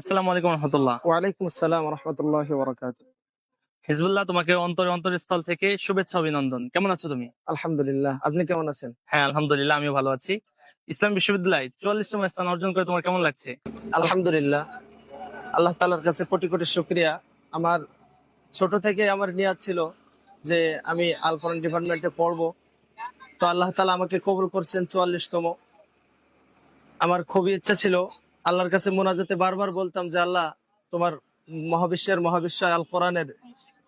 আসসালামু আলাইকুম রহমতুল্লাহ। ওয়ালাইকুম আসসালাম রহমতুল্লাহ বরকাত হিজবুল্লাহ তোমাকে অন্তর অন্তরস্থল থেকে শুভেচ্ছা অভিনন্দন। কেমন আছো তুমি? আলহামদুলিল্লাহ। আপনি কেমন আছেন? হ্যাঁ আলহামদুলিল্লাহ আমিও ভালো আছি। ইসলাম বিশ্ববিদ্যালয় চুয়াল্লিশতম স্থান অর্জন করে তোমার কেমন লাগছে? আলহামদুলিল্লাহ। আল্লাহ তালার কাছে কোটি কোটি শুক্রিয়া। আমার ছোট থেকে আমার নিয়াত ছিল যে আমি আল কোরআন ডিপার্টমেন্টে পড়ব। তো আল্লাহ তালা আমাকে কবুল করছেন চুয়াল্লিশতম। আমার খুবই ইচ্ছা ছিল আল্লাহর কাছে মোনাজাতে বারবার বলতাম যে আল্লাহ তোমার মহাবিশ্বের মহাবিশ্ব আল কোরআনের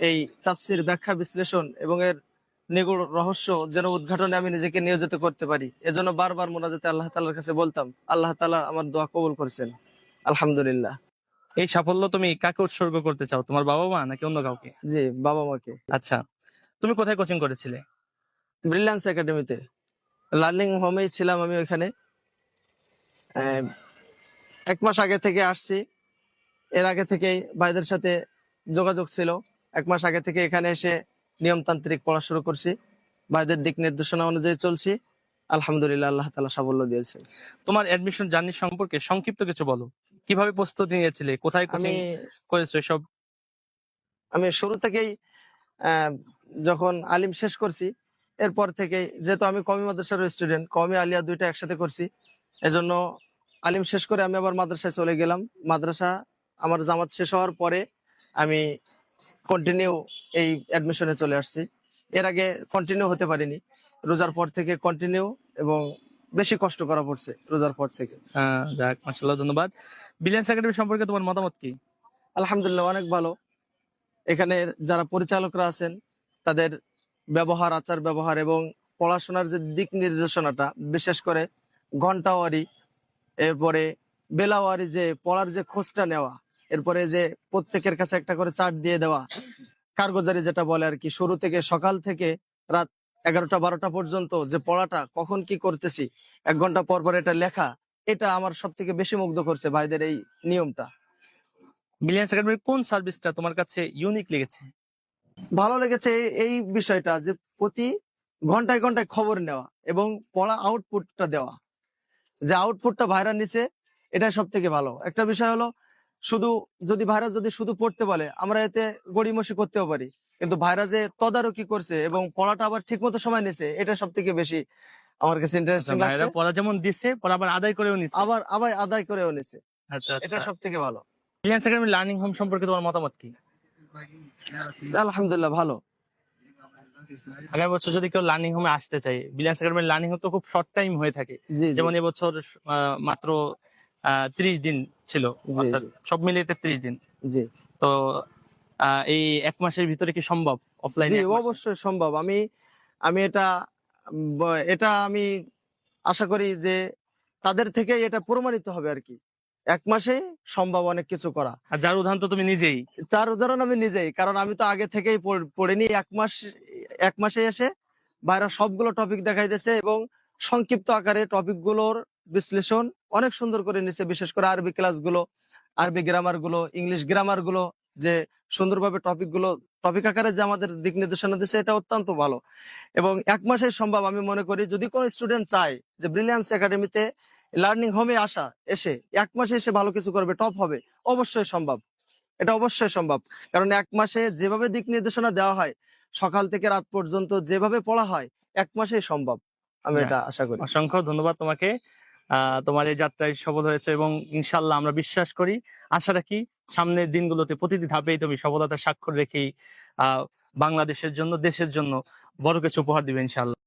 এই তাফসির ব্যাখ্যা বিশ্লেষণ এবং এর নিগুড় রহস্য যেন উদ্ঘাটনে আমি নিজেকে নিয়োজিত করতে পারি। এজন্য বারবার মোনাজাতে আল্লাহ তালার কাছে বলতাম আল্লাহ তালা আমার দোয়া কবুল করেছেন। আলহামদুলিল্লাহ। এই সাফল্য তুমি কাকে উৎসর্গ করতে চাও তোমার বাবা মা নাকি অন্য কাউকে? জি বাবা মাকে আচ্ছা তুমি কোথায় কোচিং করেছিলে? ব্রিলিয়ান্স একাডেমিতে লার্নিং হোমেই ছিলাম আমি ওইখানে। এক মাস আগে থেকে আসছি। এর আগে থেকেই ভাইদের সাথে যোগাযোগ ছিল। এক মাস আগে থেকে এখানে এসে নিয়মতান্ত্রিক পড়া শুরু করছি। ভাইদের দিক নির্দেশনা অনুযায়ী চলছি। আলহামদুলিল্লাহ আল্লাহ তালা সাফল্য দিয়েছে। তোমার অ্যাডমিশন জার্নি সম্পর্কে সংক্ষিপ্ত কিছু বলো। কীভাবে প্রস্তুতি নিয়েছিলে? কোথায় কোচিং করেছ সব আমি শুরু থেকেই আহ, যখন আলিম শেষ করছি এরপর থেকেই যেহেতু আমি কমি মাদ্রাসার স্টুডেন্ট কমি আলিয়া দুইটা একসাথে করছি এজন্য আলিম শেষ করে আমি আবার মাদ্রাসায় চলে গেলাম। মাদ্রাসা আমার জামাত শেষ হওয়ার পরে আমি কন্টিনিউ এই অ্যাডমিশনে চলে আসছি। এর আগে কন্টিনিউ হতে পারিনি। রোজার পর থেকে কন্টিনিউ এবং বেশি কষ্ট করা পড়ছে রোজার পর থেকে। আহ, যাক মাসাল্লাহ ধন্যবাদ। বিলিয়ান্স একাডেমি সম্পর্কে তোমার মতামত কি? আলহামদুলিল্লাহ অনেক ভালো। এখানে যারা পরিচালকরা আছেন তাদের ব্যবহার আচার ব্যবহার এবং পড়াশোনার যে দিক নির্দেশনাটা বিশেষ করে ঘন্টাওয়ারি এরপরে বেলাওয়ারি যে পড়ার যে খোঁজটা নেওয়া, এরপরে যে প্রত্যেকের কাছে একটা করে চার্ট দিয়ে দেওয়া, কারগোজারি যেটা বলে আর কি, শুরু থেকে সকাল থেকে রাত এগারোটা বারোটা পর্যন্ত যে পড়াটা, কখন কি করতেছি, এক ঘণ্টা পর পর এটা লেখা, এটা আমার সব থেকে বেশি মুগ্ধ করছে ভাইদের এই নিয়মটা। বিলিয়ান্স একাডেমির কোন সার্ভিসটা তোমার কাছে ইউনিক লেগেছে? ভালো লেগেছে এই বিষয়টা যে প্রতি ঘন্টায় ঘন্টায় খবর নেওয়া এবং পড়া আউটপুটটা দেওয়া। যে আউটপুটটা ভাইরা নিছে এটা সব থেকে ভালো। একটা বিষয় হলো শুধু যদি ভাইরা যদি শুধু পড়তে বলে আমরা এতে গড়িমসি করতেও পারি। কিন্তু ভাইরা যে তদারকি করছে এবং পড়াটা আবার ঠিক মতো সময় নিছে এটা সব থেকে বেশি আমার কাছে ইন্টারেস্টিং লাগছে। পড়া যেমন দিছে পড়া আবার আদায় করেও নিচ্ছে আবার আবার আদায় করেও নিছে। আচ্ছা এটা আচ্ছা সব থেকে ভালো লার্নিং হোম সম্পর্কে তোমার মতামত কি? আলহামদুলিল্লাহ ভালো। আগামী বছর যদি কেউ লার্নিং হোমে আসতে চায় বিলিয়ান্স একাডেমির লার্নিং হোম তো খুব শর্ট টাইম হয়ে থাকে। যেমন এবছর মাত্র ত্রিশ দিন ছিল সব মিলিয়ে তেত্রিশ দিন। জি। তো এই এক মাসের ভিতরে কি সম্ভব? অফলাইনে অবশ্যই সম্ভব। আমি আমি এটা এটা আমি আশা করি যে তাদের থেকে এটা প্রমাণিত হবে আর কি। এক মাসে সম্ভব অনেক কিছু করা। আর যার উদাহরণ তো তুমি নিজেই। তার উদাহরণ আমি নিজেই কারণ আমি তো আগে থেকেই পড়িনি। এক মাস এক মাসে এসে বাইরে সবগুলো টপিক দেখাই দেখাইতেছে এবং সংক্ষিপ্ত আকারে টপিকগুলোর বিশ্লেষণ অনেক সুন্দর করে নিছে, বিশেষ করে আরবি ক্লাসগুলো আরবি গ্রামারগুলো ইংলিশ গ্রামারগুলো, যে সুন্দরভাবে টপিকগুলো টপিক আকারে যে আমাদের দিক নির্দেশনা দিচ্ছে এটা অত্যন্ত ভালো। এবং এক মাসে সম্ভব আমি মনে করি, যদি কোনো স্টুডেন্ট চায় যে ব্রিলিয়ান্স একাডেমিতে লার্নিং হোমে আসা, এসে, এক মাসে এসে ভালো কিছু করবে টপ হবে, অবশ্যই সম্ভব। এটা অবশ্যই সম্ভব। কারণ এক মাসে যেভাবে দিক নির্দেশনা দেওয়া হয় সকাল থেকে রাত পর্যন্ত যেভাবে পড়া হয় এক মাসে সম্ভব। আমি। এটা আশা করি। অসংখ্য ধন্যবাদ তোমাকে। আহ, তোমার এই যাত্রায় সফল হয়েছে এবং ইনশাল্লাহ আমরা বিশ্বাস করি। আশা রাখি সামনের দিনগুলোতে প্রতিটি ধাপেই তুমি সফলতার স্বাক্ষর রেখেই আহ বাংলাদেশের জন্য দেশের জন্য বড় কিছু উপহার দিবে ইনশাল্লাহ